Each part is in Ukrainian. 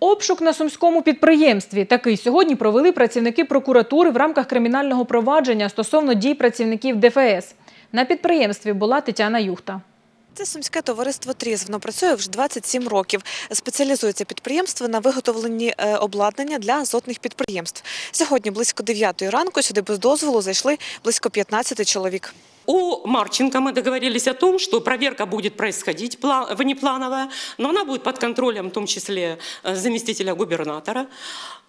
Обшук на сумському підприємстві. Такий сьогодні провели працівники прокуратури в рамках кримінального провадження стосовно дій працівників ДФС. На підприємстві була Тетяна Юхта. Це сумське товариство Тріз. Воно працює вже 27 років. Спеціалізується підприємство на виготовленні е, обладнання для азотних підприємств. Сьогодні близько 9 ранку сюди без дозволу зайшли близько 15 чоловік. У Марченко мы договорились о том, что проверка будет происходить пла- внеплановая, но она будет под контролем, в том числе э, заместителя губернатора.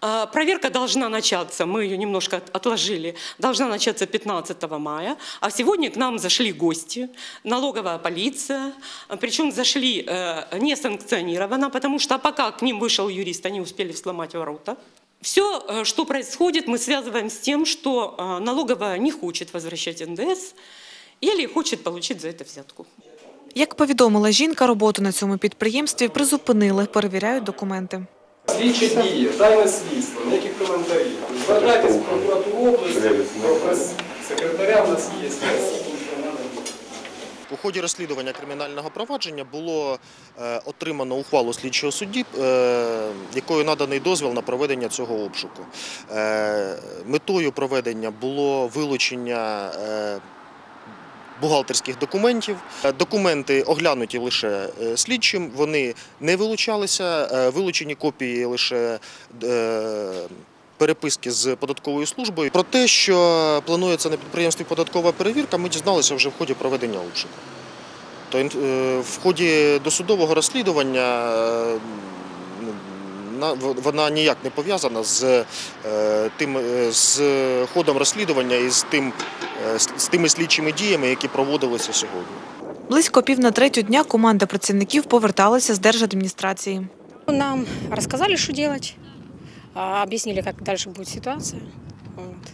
А, Проверка должна начаться, мы ее немножко от- отложили, должна начаться 15 мая, а сегодня к нам зашли гости, налоговая полиция, причем зашли э, несанкционированно, потому что пока к ним вышел юрист, они успели сломать ворота. Все, что происходит, мы связываем с тем, что э, налоговая не хочет возвращать НДС или хочет получить за это взятку. Як повідомила жінка, роботу на цьому підприємстві призупинили, перевіряють документи. Слідчі дії, тайне слідство, ніяких коментарів. Звертайтесь в прокуратуру області, прес-секретаря в нас є. У ході розслідування кримінального провадження було е, отримано ухвалу слідчого судді, е, якою наданий дозвіл на проведення цього обшуку. Е, метою проведення було вилучення бухгалтерських документів. Е, Документи оглянуті лише е, слідчим, вони не вилучалися, е, вилучені копії лише. Переписки з податковою службою про те, що планується на підприємстві податкова перевірка, ми дізналися вже в ході проведення обшуку. То в ході досудового розслідування на- вона ніяк не пов'язана з, тим, з ходом розслідування і з, тим, з з тими слідчими діями, які проводилися сьогодні. Близько пів на третю дня команда працівників поверталася з держадміністрації. Нам рассказали, что делать, а, объяснили, как дальше будет ситуация. Вот.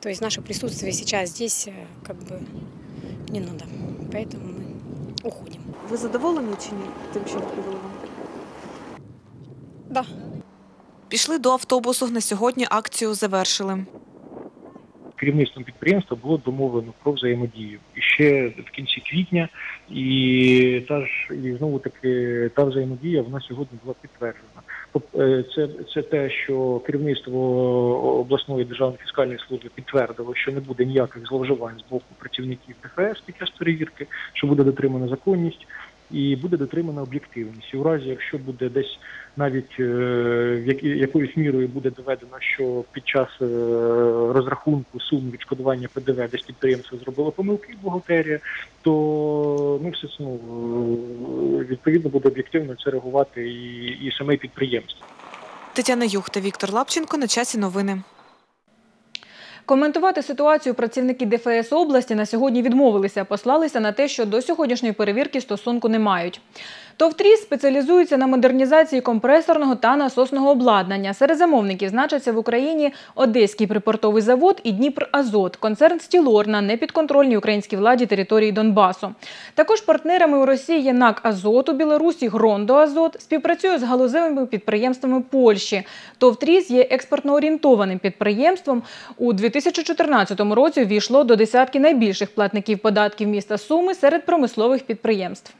То есть наше присутствие сейчас здесь э, как бы не надо. Поэтому мы уходим. Ви задоволені чи ні тим, що відповіли вам? Да. Пішли до автобусу. На сьогодні акцію завершили. керівництвом підприємства було домовлено про взаємодію і ще в кінці квітня, і та ж і знову таки та взаємодія вона сьогодні була підтверджена. Е, Це, це те, що керівництво обласної державної фіскальної служби підтвердило, що не буде ніяких зловживань з боку працівників ДФС під час перевірки, що буде дотримана законність і буде дотримана об'єктивність. І у разі, якщо буде десь навіть е, якоюсь мірою буде доведено, що під час е, розрахунку сум відшкодування ПДВ десь підприємство зробило помилки бухгалтерія, то ну все ну, відповідно буде об'єктивно це реагувати і, і саме підприємство. Тетяна Юхта, Віктор Лапченко. На часі новини. Коментувати ситуацію працівники ДФС області на сьогодні відмовилися, послалися на те, що до сьогоднішньої перевірки стосунку не мають. ТОВТРІС спеціалізується на модернізації компресорного та насосного обладнання. Серед замовників значаться в Україні Одеський припортовий завод і Дніпразот, концерн Стілор на непідконтрольній українській владі території Донбасу. Також партнерами у Росії є НАК Азот у Білорусі, Грондо Азот співпрацює з галузевими підприємствами Польщі. ТОВТРІС є експортно орієнтованим підприємством. У 2014 році ввійшло до десятки найбільших платників податків міста Суми серед промислових підприємств.